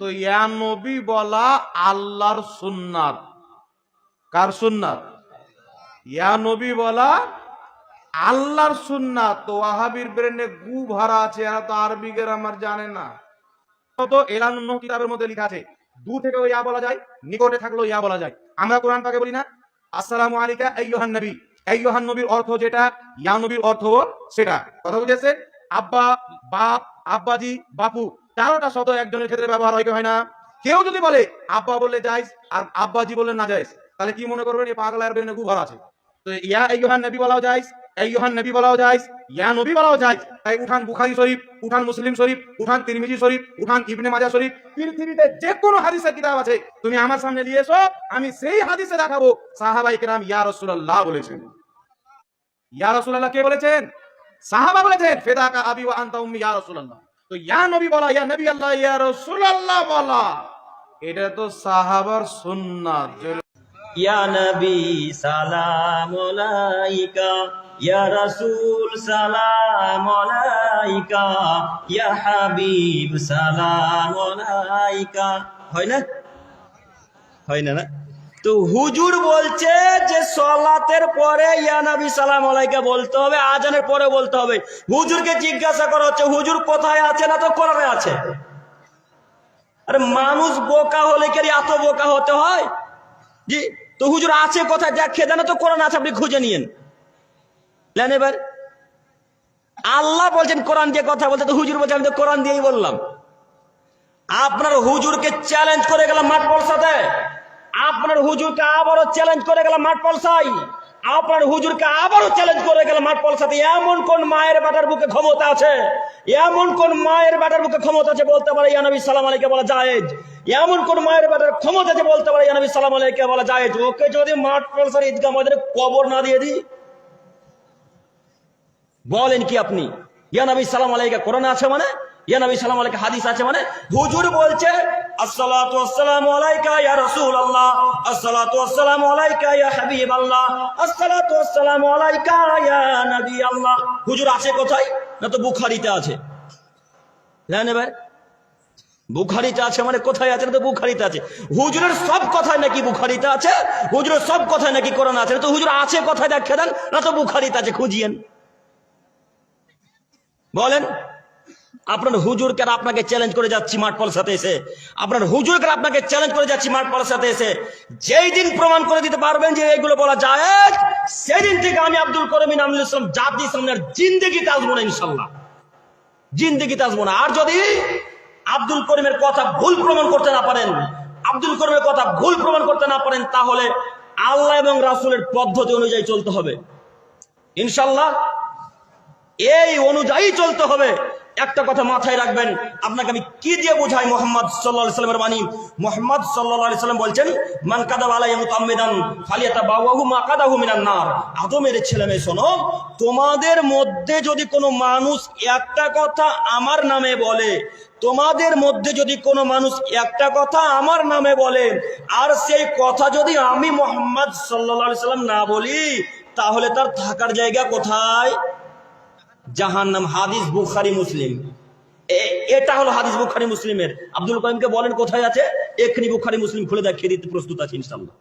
তো নবী বলা আল্লাহর সুন্নাত। কার সুন্নাত? নবী বলা আল্লাহর সুন্নাত। তো ওয়াহাবির ব্রেনে গু ভরা আছে, এরা তো আরবি গ্রামার জানে না। তো এলান কিতাবের মধ্যে লেখা আছে, দু থেকে ইয়া বলা যায়, নিকটে থাকলেও ইয়া বলা যায়। আমরা কোরআন পাকে বলি না, আসসালামু আলাইকা আইয়ুহান নবী। আইয়ুহান নবীর অর্থ যেটা, ইয়া নবীর অর্থ সেটা। কথা বুঝেছে আব্বা, বাপ, আব্বাজি, বাপু। চারোটা শব্দ একজনের ক্ষেত্রে ব্যবহার হয় কি, হয় না? কেউ যদি বলে, আব্বা বললে যাইস আর আব্বাজি বললে না যাইস, তাহলে কি মনে করবেন এই পাগলার বেনে গু ভরা আছে? তো ইয়া আইয়ুহান নবী বলাও যাইস আইয়ুহান নবী বলাও যাইস, ইয়া নবী বলাও যায় তাই উঠান বুখারী শরীফ, উঠান মুসলিম শরীফ, উঠান তিরমিজি শরীফ, উঠান ইবনে মাজাহ শরীফ, পৃথিবীতে যে কোনো হাদিসের কিতাব আছে, তুমি আমার সামনে নিয়ে এসো, আমি সেই হাদিসে দেখাবো সাহাবাই কেরাম ইয়া রাসূলুল্লাহ বলেছেন। ইয়া রাসূলুল্লাহ কে বলেছেন? সাহাবা বলেছেন, ফেদাকা আবি ওয়া আনতা উম্মি ইয়া রাসূলুল্লাহ। তো ইয়া নবী বলা, ইয়া নবী আল্লাহ, ইয়া রাসূলুল্লাহ বলা। এটা তো সাহাবার সুন্নাত। ইয়া নবী, সালাম আলাইকা। ইয়া রাসূল, সালাম আলাইকা। ইয়া হাবিব, সালাম আলাইকা। হয় না? হয় না না? তো হুজুর বলছে যে সলাতের পরে ইয়া নবী সালাম আলাইকে বলতে হবে, আজানের পরে বলতে হবে। হুজুরকে জিজ্ঞাসা করা হচ্ছে, হুজুর কোথায় আছে না তো কোরআনে আছে? আরে মানুষ বোকা হলে কি এত বোকা হতে হয়? জি, তো হুজুর আছে কোথায়? দেখে দেন তো কোরআন আছে, আপনি খুঁজে নিয়েন। নেন এবার। আল্লাহ বলছেন কোরআন দিয়ে কথা বলতে, তো হুজুর বলছে, আমি তো কোরআন দিয়েই বললাম। আপনার হুজুরকে চ্যালেঞ্জ করে গেলাম মাঠ পলসাতে আপনার হুজুরকে আবারও চ্যালেঞ্জ করে গেলাম মাঠ পলসাই। আপনার হুজুরকে আবারও চ্যালেঞ্জ করে গেলাম মাঠ পলসাতে। এমন কোন মায়ের বেটার বুকে ক্ষমতা আছে? এমন কোন মায়ের বেটার বুকে ক্ষমতা আছে বলতে পারে, ইয়া নবী, সালাম আলাইকে, বলা জায়েজ। এমন কোন মায়ের বেটার ক্ষমতা আছে বলতে পারে, ইয়া নবী, সালাম আলাইকে, বলা জায়েজ। ওকে যদি মাঠ পলসার ঈদগাহ ময়দানে কবর না দিয়ে দিই? বলেন কি আপনি? ইয়া নবী, সালাম আলাইকা, কোরআন আছে মানে? ইয়া নবী, সালাম আলাইকা, হাদিস আছে মানে? হুজুর বলছে আসসালাতু আলাইকা ইয়া আল্লাহ আছে কোথায়? না তো আছে। বুখারিতে আছে মানে কোথায় আছে? না তো আছে। হুজুরের সব কথায় নাকি বুখারিতে আছে? হুজুরের সব কথায় নাকি কোরআন আছে? তো হুজুর আছে কোথায়? দেখে দেন। না তো বুখারিতে আছে, খুঁজিয়েন। বলেন। আপনার হুজুরকে আপনাকে চ্যালেঞ্জ করে যাচ্ছি মাঠ সাথে এসে? আপনার হুজুরকে আপনাকে চ্যালেঞ্জ করে যাচ্ছি মাঠ পলসাতে এসে? যেই দিন প্রমাণ করে দিতে পারবেন যে এইগুলো বলা যায় সেই দিন থেকে আমি আব্দুল করিম আমুল ইসলাম জাতি সামনে আর জিন্দেগিতে আসব না ইনশাল্লাহ জিন্দেগিতে আসব না আর যদি আব্দুল করিমের কথা ভুল প্রমাণ করতে না পারেন, আব্দুল করিমের কথা ভুল প্রমাণ করতে না পারেন, তাহলে আল্লাহ এবং রাসূলের পদ্ধতি অনুযায়ী চলতে হবে। ইনশাল্লাহ এই অনুযায়ী চলতে হবে। একটা কথা মাথায় রাখবেন, আপনাকে আমি কি দিয়ে বোঝাই মোহাম্মদ সাল্লাহ সাল্লামের বাণী? মোহাম্মদ সাল্লাহ সাল্লাম বলছেন, মান কাদা মুতাম্মিদান ফালিয়াতা বাওয়াহু মা কাদাহু মিনান নার। আদমের ছেলে মেয়ে, শোনো, তোমাদের মধ্যে যদি কোনো মানুষ একটা কথা আমার নামে বলে, তোমাদের মধ্যে যদি কোনো মানুষ একটা কথা আমার নামে বলে, আর সেই কথা যদি আমি মোহাম্মদ সাল্লাহ সাল্লাম না বলি, তাহলে তার থাকার জায়গা কোথায়? জাহান্নাম হাদিস বুখারি, মুসলিম। এটা হলো হাদিস বুখারি, মুসলিমের। আব্দুল কাইমকে বলেন, কোথায় আছে? এখনি বুখারি, মুসলিম খুলে দেখিয়ে দিতে প্রস্তুত আছে ইনশাল্লাহ